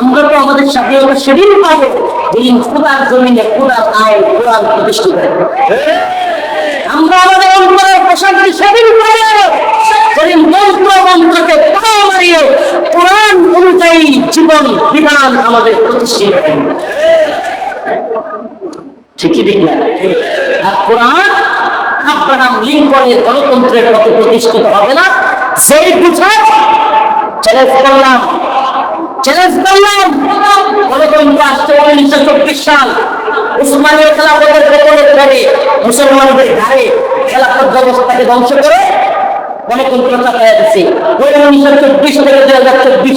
আমরা তো আমাদের স্বাধীনতা সেদিন পাবো। যেদিন খোদার জমিনে খোদার আয় কোরআন প্রতিষ্ঠিত আমরা আমাদের অন্তরের প্রশান্তি সেদিন পাবো। যেদিন মন্ত্র মন্ত্রকে পা মারিয়ে কোরআন অনুযায়ী জীবন বিধান আমাদের প্রতিষ্ঠিত। ঠিকই ঠিক না আর কোরআন আব্রাহাম লিঙ্কনের গণতন্ত্রের মতো প্রতিষ্ঠিত হবে না। সেই বুঝে চ্যালেঞ্জ করলাম। চ্যালেঞ্জ করলাম। গণতন্ত্র আসছে উনিশশো চব্বিশ সাল। উসমানীয় খেলাফতের গোপনের ধরে মুসলমানদের ঘাড়ে খেলাফত ব্যবস্থাকে ধ্বংস করে দিছে। ওই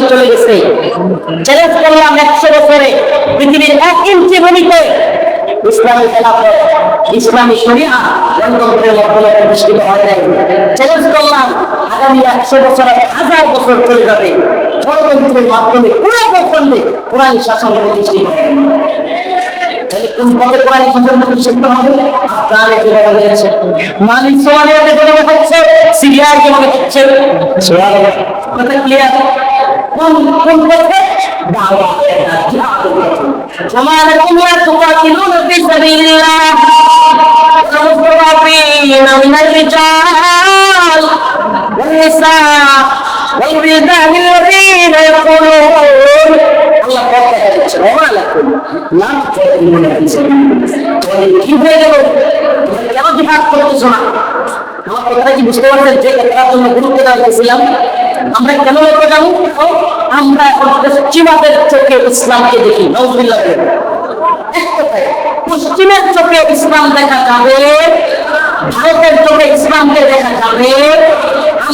চলে গেছে। চ্যালেঞ্জ করলাম একশো বছরে পৃথিবীর এক ইঞ্চি ভূমিতে ইসলামী খেলাফত ইসলামী শরিয়া গণতন্ত্রের মাধ্যমে প্রতিষ্ঠিত হয় নাই। চ্যালেঞ্জ করলাম আগামী একশো বছর হাজার বছর চলে যাবে। গণতন্ত্রের মাধ্যমে পুরো প্রখণ্ডে কোরআন শাসন প্রতিষ্ঠিত হবে। তাহলে কোন পদে কোরআন শাসন প্রতিষ্ঠিত হবে? আফগানে যেভাবে হয়েছে মালিক সোমালিয়াতে যেভাবে হচ্ছে সিরিয়ায় যেভাবে হচ্ছে। কথা ক্লিয়ার কোন কোন পথে وما لكم لا تقاتلون في سبيل الله المستضعفين من الرجال والنساء والولدان الذين يقولون الله কথা দিচ্ছে وما لكم لا تقاتلون في سبيل الله কি হয়ে গেল কেন জিহাদ করতেছো না আমার কথাটা কি বুঝতে পারছেন যে কথার জন্য গুরুত্ব দেওয়া হয়েছিলাম আমরা কেন লক্ষ্য জানি? আমরা এখন পশ্চিমাদের চোখে ইসলামকে দেখি। নজরুল্লাহ এক পশ্চিমের চোখে ইসলাম দেখা যাবে, ভারতের চোখে ইসলামকে দেখা যাবে,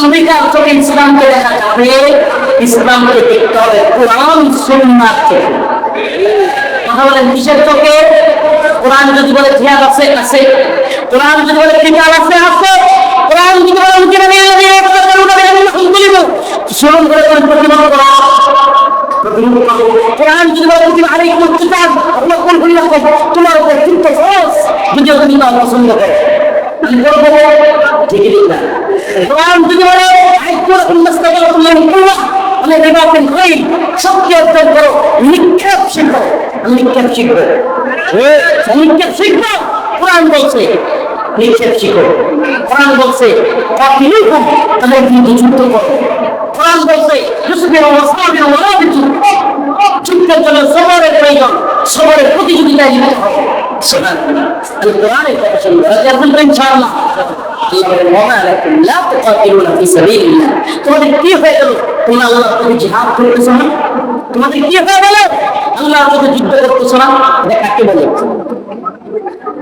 আমেরিকার চোখে ইসলামকে দেখা যাবে, ইসলামকে দেখতে হবে কোরআন, সুন্নার চোখে। কথা বলেন কিসের চোখে? কোরআন যদি বলে জিহাদ আছে আছে। কোরআন যদি বলে কিতাব আছে আছে। কোরআন যদি বলে উনকিনা নিয়ে নিয়ে আলহামদুলিল্লাহ স্মরণ করে করে প্রতিবাদ করা। কোরআন যদি বলে কুতিবা আলাইকুম কিতাব আল্লাহ কোন কোন রাখো। তোমার উপর চিন্তা ফরজ যদি তুমি না পছন্দ করো। আমি বলব ঠিকই ঠিক না কোরআন যদি বলে আইকুর উন্মস্তাগাতুল্লাহ কুল্লাহ আমি রিবাতিন খাইর শক্তি অর্জন করো। নিক্ষেপ শিখো। নিক্ষেপ শিখব। নিক্ষেপ শিখব। কোরআন বলছে নিক্ষেপ শিখো। কোরআন বলছে কাতিলুকুম তাদের বিরুদ্ধে যুদ্ধ করো। কোরআন বলছে ইসবিরু ওয়াসাবিরু ওয়া রাবিতু যুদ্ধের জন্য সবরের প্রয়োজন, সবরের প্রতিযোগিতায় লিখতে হবে। সুবহানাল্লাহ আল কোরআনের কথা শুনব রাজি তো ইনশাআল্লাহ আল্লাহ তোমাদের কি হয়ে গেল? তোমরা আল্লাহর প্রতি জিহাদ করতেছো না? তোমাদের কি হয়ে গেল? আল্লাহর প্রতি যুদ্ধ করতেছো না? বলে?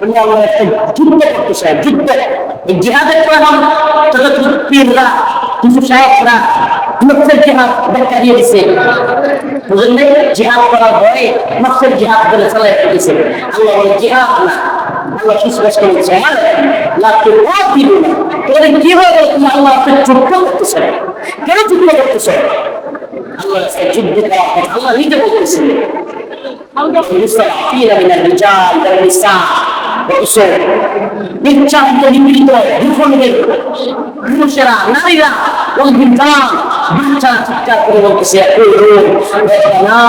তুমি আমরা একটা যুদ্ধ করতে চাই যুদ্ধ এই জিহাদের প্রধান তত পীররা কিছু সাহেবরা নকশের জিহাদ ব্যাখ্যা দিয়ে দিছে বুঝলেন নাই? জিহাদ করার ভয়ে নকশের জিহাদ বলে চালাই দিছে আল্লাহ বলে জিহাদ না আল্লাহ কি স্পষ্ট বলছে হ্যাঁ লাভকে পথ দিবে না তোমাদের কি হয়ে গেল তুমি আল্লাহ আপনি যুদ্ধ করতেছে কেন যুদ্ধ করতেছে আল্লাহ রাস্তায় যুদ্ধ করা কথা আল্লাহ নিজে বলতেছেন المستضعفين من الرجال والنساء والأسر নির্যাতিত নিপীড়িত দুর্বলদের পুরুষেরা নারীরা অভিজ্ঞান বাচ্চা চিৎকার করে বলতেছে না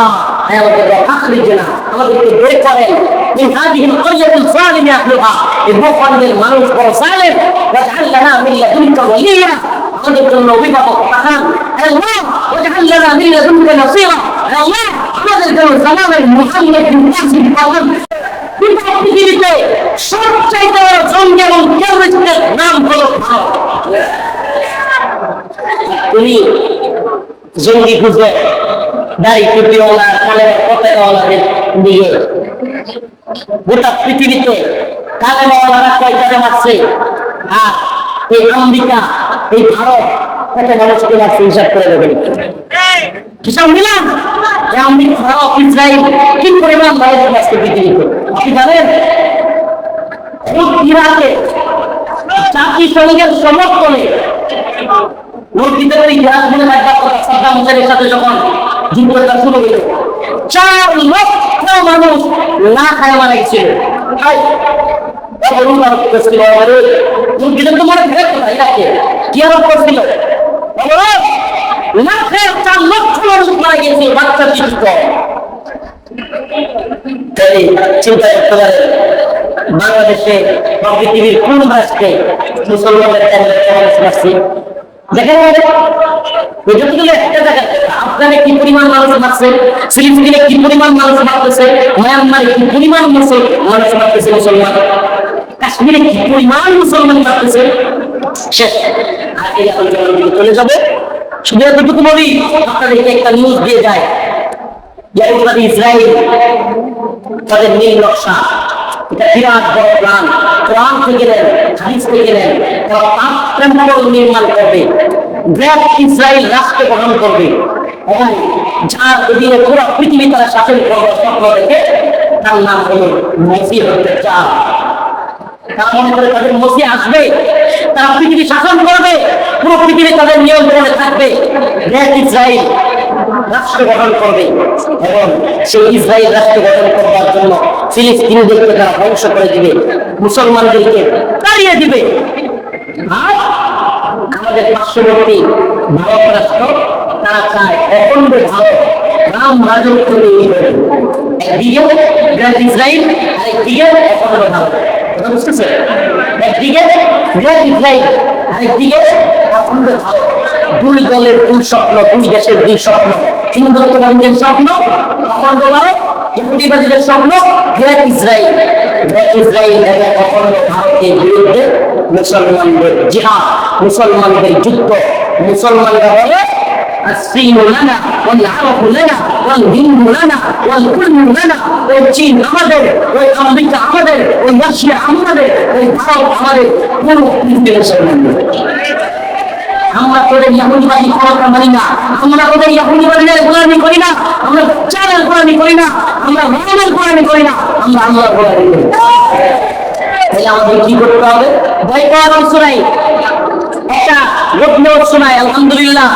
আমাদের আখরিজনা আমাদেরকে বের করেন من هذه القرية الظالم أهلها البخل মানুষ বড় জালেম واجعل لنا من لدنك وليا আমাদের জন্য অভিভাবক পাঠান আল্লাহ واجعل لنا من لدنك نصيرا আল্লাহ আমাদের জন্য জামানের মুহাম্মদ বিন কাসিম পাঠান গোটা পৃথিবীতে সবচাইতে বড় জঙ্গি এবং টেরোরিস্টের নাম হলো তুমি জঙ্গি খুঁজে দাড়ি টুপিওয়ালা কালের পতাকাওয়ালাদের দিয়ে গোটা পৃথিবীতে কালে বাবারা কয়টারে মারছে? আর এই আমেরিকা এই ভারত কত মানুষকে মারছে হিসাব করে দেবেন হিসাব নিলাম? ইসরায়েল কি পরিমাণ মানুষ মারছে পৃথিবীতে আপনি জানেন ইরাকে জাতিসংঘের সমর্থনে মসজিদের যখন শুরু হইল চার লক্ষ মানুষ না খায় মারা গেছিল। মসজিদের তো মনে ফেরত না কি আরও করছিল? খায় চার লক্ষ মানুষ মারা গিয়েছিল বাচ্চা শিশু চিন্তা করতে পারে বাংলাদেশে বা পৃথিবীর কোন রাষ্ট্রে মুসলমানদের আসছে দেখেন যতগুলো একটা পরিমাণ মানুষ মারছে কাশ্মীরে পরিমাণ মুসলমান মারতেছে? শেষ। আর এই দিকে চলে আপনাদেরকে একটা নিউজ দিয়ে যায়। ইসরায়েল তাদের নীল নকশা। এটা বিরাট বড় প্ল্যান কোরআন থেকে নেন, হাদিস থেকে নেন, তারা টেম্পল নির্মাণ করবে। গ্রেট ইসরায়েল রাষ্ট্র গঠন করবে। এবং যার অধীনে পুরো পৃথিবী তারা শাসন করবে স্বপ্ন দেখে তার নাম হলো মসি হতে চার তারা মনে করে তাদের মসি আসবে, তারা পৃথিবী শাসন করবে, পুরো পৃথিবী তাদের নিয়ন্ত্রণে থাকবে। গ্রেট ইসরায়েল রাষ্ট্র গঠন করবে এবং সেই ইসরায়েল রাষ্ট্র গঠন করবার জন্য ফিলিস্তিনিদেরকে তারা ধ্বংস করে দিবে, মুসলমানদেরকে তাড়িয়ে দিবে। আর আমাদের পার্শ্ববর্তী ভারত রাষ্ট্র, তারা চায় অখণ্ড ভারত রাম রাজত্ব তৈরি করবে একদিকে গ্রেট ইসরায়েল আর অখণ্ড ভারত। কথা বুঝতেছে একদিকে গ্রেট ইসরায়েল আর একদিকে অখণ্ড ভারত। দুই দলের দুই স্বপ্ন দুই দেশের দুই স্বপ্ন হিন্দুত্ববাদীদের স্বপ্ন অখণ্ড ভারত ইহুদিবাদীদের স্বপ্ন গ্রেট ইসরায়েল গ্রেট ইসরায়েল এবং অখণ্ড ভারতের বিরুদ্ধে মুসলমানদের জিহাদ মুসলমানদের যুদ্ধ মুসলমানরা বলে الصين لنا والعرب لنا والهند لنا والكل لنا ওই চীন আমাদের ওই আমেরিকা আমাদের ওই রাশিয়া আমাদের ওই ভারত আমাদের পুরো পৃথিবীর মুসলমানদের আমরা তোদের ইয়াহুদিবাদী ক্ষমতা মানি না। আমরা তোদের ইয়াহুদিবাদীদের গোলামি করি না। আমরা চালের গোলামি করি না। আমরা রহমের গোলামি করি না। আমরা আল্লাহর গোলামি করি। তাহলে আমাদের কি করতে হবে? ভয় পাওয়ার অংশ নাই। একটা লোক নেওয়ার সময় আলহামদুলিল্লাহ।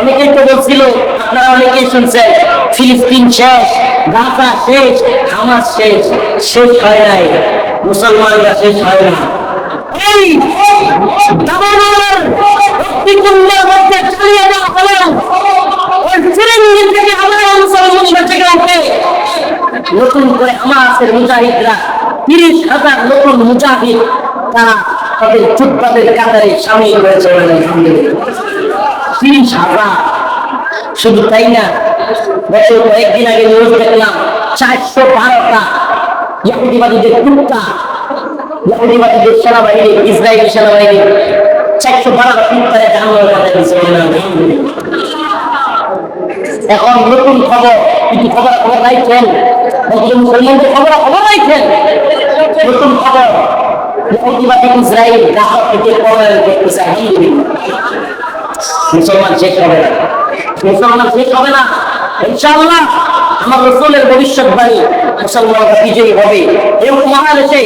অনেকেই তো বলছিল, আপনারা অনেকেই শুনছেন, ফিলিস্তিন শেষ, গাজা শেষ, হামাস শেষ শেষ হয় নাই। মুসলমানরা শেষ হয় না। এই দাবানল রক্তিকুল্লের মধ্যে চালিয়ে দেওয়া নতুন করে হামাসের মুজাহিদরা তিরিশ হাজার নতুন মুজাহিদ তারা তাদের যোদ্ধাদের কাতারে সামিল হয়েছে তিরিশ হাজার। শুধু তাই না গত কয়েকদিন আগে নিউজ দেখলাম, চারশো বারোটা ইয়াহুদিবাদীদের টুকটা ইয়াহুদিবাদীদের সেনাবাহিনী ইসরায়েল সেনাবাহিনী, চারশো বারো টুকটারে জানানোর এখন নতুন খবর কিন্তু খবর খবর রাখছেন মুসলমানদের খবর খবর রাখছেন নতুন খবর ইহুদিবাদী ইসরায়েল গ্রাহক থেকে করতেছে আলহামদুলিল্লাহ। মুসলমান শেষ হবে না। মুসলমান শেষ হবে না। ইনশাআল্লাহ আমার রসুলের ভবিষ্যৎবাণী মুসলমানরা বিজয়ী হবে। এরকম মহাদেশে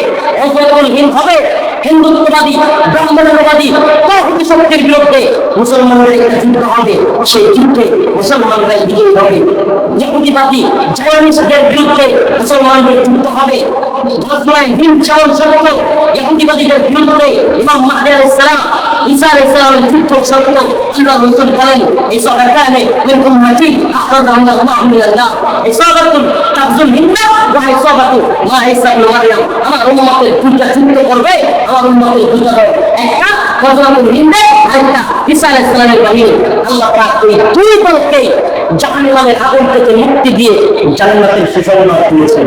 অজয়বলহীন হবে। হিন্দুত্ববাদী ব্রাহ্মণ্যবাদী তহবিল শক্তির বিরুদ্ধে মুসলমানদের একটা যুদ্ধ হবে। সেই যুদ্ধে মুসলমানরাই বিজয়ী হবে। ইহুদিবাদী জায়নিস্টদের বিরুদ্ধে মুসলমানদের যুদ্ধ হবে। হিন্দ চাউল সত্য ইহুদিবাদীদের বিরুদ্ধে ইমাম মাহদি সালাম ঈসা আলাইহিসসালামের ঠিক ঠিক সত্য আল্লাহ রাসূল বলেন এই সহায়তায় মিন উম্মতি আখরাজ আল্লাহ আমিনাল্লাহ ইসাবাতুল তাবজুল মিন্না ওয়া ইসাবাতু মা ঈসা ইবনে মারইয়াম আমার উম্মতের দুইটা চিহ্নিত করবে আমার উম্মতের দুইটা একটা হযরত মিন্না আরেকটা ঈসা আলাইহিসসালামের বাহিনী আল্লাহ পাক এই দুই দলকে জাহান্নামের আগুন থেকে মুক্তি দিয়ে জান্নাতের সুসংবাদ দিয়েছেন।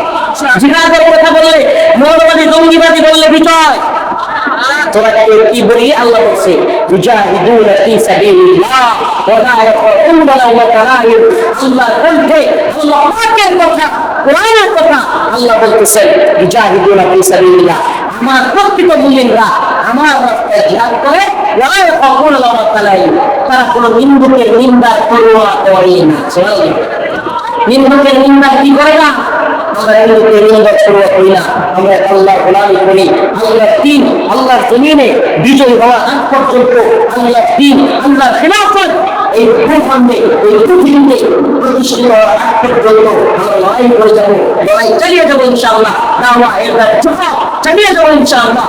জিহাদের কথা বললে, মৌলবাদী, জঙ্গিবাদী বললে বিজয়। তোরা কে বলি? আল্লাহ বলছে তুজাহিদুন ফি সাবিলিল্লাহ। ওয়া লা ইয়াকুনা ওয়া তারাহিম আল্লাহ বলতে আল্লাহ পাকের কথা, কোরআনের কথা। আল্লাহ বলতেছেন তুজাহিদুন ফি সাবিলিল্লাহ। আমার প্রকৃত মুমিনরা আমার রাস্তায় জিহাদ করে ওয়া লা ইয়াকুনা ওয়া তারাহিম তারা কোনো নিন্দুকের নিন্দা করোয়া করে না। সুবহানাল্লাহ। নিন্দুকের নিন্দা কি করে না? হিন্দুকে নিন্দা করব করি না। আমরা আল্লাহ গোলামি করি। আল্লাহর দিন আল্লাহর জমিনে বিজয় হওয়া আগ পর্যন্ত আল্লাহর দিন আল্লাহর খেলাফত এই ভূখণ্ডে, এই পৃথিবীতে প্রতিষ্ঠিত চালিয়ে যাব ইনশাআল্লাহ। চালিয়ে যাব ইনশাআল্লাহ।